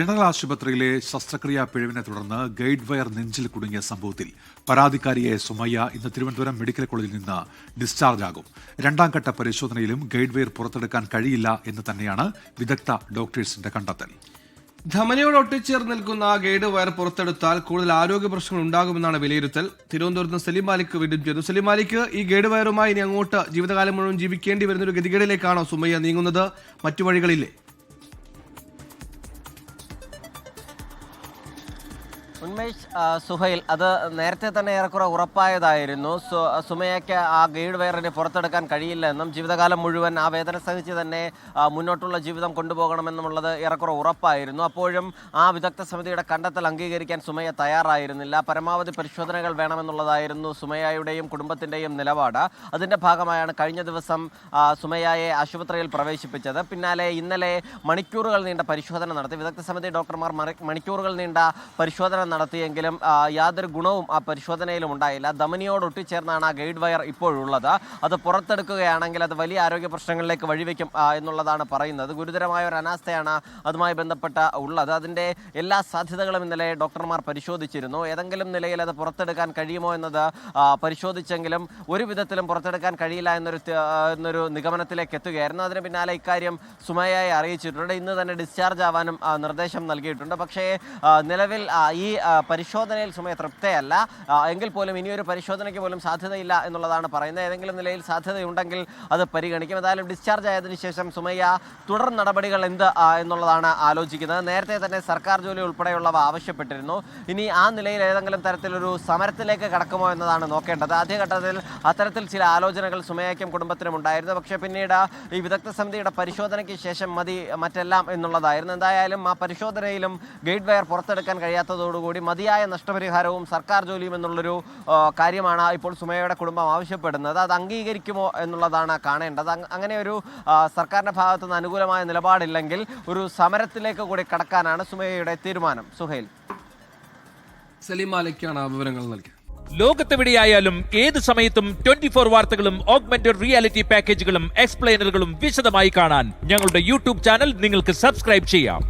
General ആശുപത്രിയിലെ ശസ്ത്രക്രിയാ പിഴവിനെ തുടർന്ന് ഗൈഡ് വയർ നെഞ്ചിൽ കുടുങ്ങിയ സംഭവത്തിൽ പരാതിക്കാരിയെ സുമയ്യ ഇന്ന് തിരുവനന്തപുരം മെഡിക്കൽ കോളേജിൽ നിന്ന് ഡിസ്ചാർജ് ആകും. രണ്ടാം ഘട്ട പരിശോധനയിലും ഗൈഡ് വയർ പുറത്തെടുക്കാൻ കഴിയില്ല എന്ന് തന്നെയാണ് വിദഗ്ധ ഡോക്ടേഴ്സിന്റെ കണ്ടെത്തൽ. ധമനിയോട് ഒട്ടിച്ചേർന്ന് നിൽക്കുന്ന ഗൈഡ് വയർ പുറത്തെടുത്താൽ കൂടുതൽ ആരോഗ്യ പ്രശ്നങ്ങൾ ഉണ്ടാകുമെന്നാണ് വിലയിരുത്തൽ. തിരുവനന്തപുരത്ത് സലിം സലീം മാലിക് വീണ്ടും ചേർന്നു സലീം മാലിക് ഈ ഗൈഡ് വയറുമായി ഇനി അങ്ങോട്ട് ജീവിതകാലം മുഴുവൻ ജീവിക്കേണ്ടി വരുന്ന ഒരു ഗതികേടിലേക്കാണോ സുമയ്യ നീങ്ങുന്നത്? മറ്റു വഴികളില്ലേ? ഉന്മേഷ് സുഹൈൽ അത് നേരത്തെ തന്നെ ഏറെക്കുറെ ഉറപ്പായതായിരുന്നു. സു- സുമയ്യയ്ക്ക് ആ ഗൈഡ് വയറിനെ പുറത്തെടുക്കാൻ കഴിയില്ല എന്നും ജീവിതകാലം മുഴുവൻ ആ വേദന സഹിച്ച് തന്നെ മുന്നോട്ടുള്ള ജീവിതം കൊണ്ടുപോകണമെന്നുള്ളത് ഏറെക്കുറെ ഉറപ്പായിരുന്നു. അപ്പോഴും ആ വിദഗ്ധ സമിതിയുടെ കണ്ടെത്തൽ അംഗീകരിക്കാൻ സുമയ തയ്യാറായിരുന്നില്ല. പരമാവധി പരിശോധനകൾ വേണമെന്നുള്ളതായിരുന്നു സുമയ്യയുടെയും കുടുംബത്തിന്റെയും നിലപാട്. അതിന്റെ ഭാഗമായാണ് കഴിഞ്ഞ ദിവസം സുമയയെ ആശുപത്രിയിൽ പ്രവേശിപ്പിച്ചത്. പിന്നാലെ ഇന്നലെ മണിക്കൂറുകൾ നീണ്ട പരിശോധന നടത്തി. വിദഗ്ധ സമിതി ഡോക്ടർമാർ മണിക്കൂറുകൾ നീണ്ട പരിശോധന നടത്തിയെങ്കിലും യാതൊരു ഗുണവും ആ പരിശോധനയിലും ഉണ്ടായില്ല. ധമനിയോട് ഒട്ടിച്ചേർന്നാണ് ആ ഗൈഡ് വയർ ഇപ്പോഴുള്ളത്. അത് പുറത്തെടുക്കുകയാണെങ്കിൽ അത് വലിയ ആരോഗ്യ പ്രശ്നങ്ങളിലേക്ക് വഴിവെക്കും എന്നുള്ളതാണ് പറയുന്നത്. ഗുരുതരമായ ഒരു അനാസ്ഥയാണ് അതുമായി ബന്ധപ്പെട്ട ഉള്ളത്. അതിന്റെ എല്ലാ സാധ്യതകളും ഇന്നലെ ഡോക്ടർമാർ പരിശോധിച്ചിരുന്നു. ഏതെങ്കിലും നിലയിൽ അത് പുറത്തെടുക്കാൻ കഴിയുമോ എന്നത് പരിശോധിച്ചെങ്കിലും ഒരു വിധത്തിലും പുറത്തെടുക്കാൻ കഴിയില്ല എന്നൊരു എന്നൊരു നിഗമനത്തിലേക്ക് എത്തുകയായിരുന്നു. അതിന് പിന്നാലെ ഇക്കാര്യം സുമയായി അറിയിച്ചിട്ടുണ്ട്. ഇന്ന് തന്നെ ഡിസ്ചാർജ് ആവാനും നിർദ്ദേശം നൽകിയിട്ടുണ്ട്. പക്ഷേ നിലവിൽ ഈ പരിശോധനയിൽ സുമയ തൃപ്തയല്ല. എങ്കിൽ പോലും ഇനിയൊരു പരിശോധനയ്ക്ക് പോലും സാധ്യതയില്ല എന്നുള്ളതാണ് പറയുന്നത്. ഏതെങ്കിലും നിലയിൽ സാധ്യതയുണ്ടെങ്കിൽ അത് പരിഗണിക്കും. ഏതായാലും ഡിസ്ചാർജ് ആയതിനു ശേഷം സുമയ്യ തുടർ നടപടികൾ എന്ത് എന്നുള്ളതാണ് ആലോചിക്കുന്നത്. നേരത്തെ തന്നെ സർക്കാർ ജോലി ഉൾപ്പെടെയുള്ളവ ആവശ്യപ്പെട്ടിരുന്നു. ഇനി ആ നിലയിൽ ഏതെങ്കിലും തരത്തിലൊരു സമരത്തിലേക്ക് കടക്കുമോ എന്നതാണ് നോക്കേണ്ടത്. ആദ്യഘട്ടത്തിൽ അത്തരത്തിൽ ചില ആലോചനകൾ സുമയ്യയ്ക്കും കുടുംബത്തിനും ഉണ്ടായിരുന്നു. പക്ഷേ പിന്നീട് ഈ വിദഗ്ധ സമിതിയുടെ പരിശോധനയ്ക്ക് ശേഷം മതി മറ്റെല്ലാം എന്നുള്ളതായിരുന്നു. എന്തായാലും ആ പരിശോധനയിലും ഗൈഡ് വയർ പുറത്തെടുക്കാൻ കഴിയാത്തതോടുകൂടി മതിയായ നഷ്ടപരിഹാരവും സർക്കാർ ജോലിയും എന്നുള്ളൊരു കാര്യമാണ് ഇപ്പോൾ സുമയുടെ കുടുംബം ആവശ്യപ്പെടുന്നത്. അത് അംഗീകരിക്കുമോ എന്നുള്ളതാണ് കാണേണ്ടത്. അങ്ങനെ ഒരു സർക്കാരിന്റെ സർക്കാരിന്റെ ഭാഗത്തു നിന്ന് അനുകൂലമായ നിലപാടില്ലെങ്കിൽ ഒരു സമരത്തിലേക്ക് കൂടി കടക്കാനാണ് സുമയുടെ തീരുമാനം. സുഹൈൽ. സലീം മാലിക്കാണ് വിവരങ്ങൾ നൽകിയത്. ലോകത്തെവിടെയായാലും ഏത് സമയത്തും ട്വന്റി ഫോർ വാർത്തകളും ഓഗ്മെന്റഡ് റിയാലിറ്റി പാക്കേജുകളും എക്സ്പ്ലെയിനറുകളും വിശദമായി കാണാൻ ഞങ്ങളുടെ യൂട്യൂബ് ചാനൽ നിങ്ങൾക്ക് സബ്സ്ക്രൈബ് ചെയ്യാം.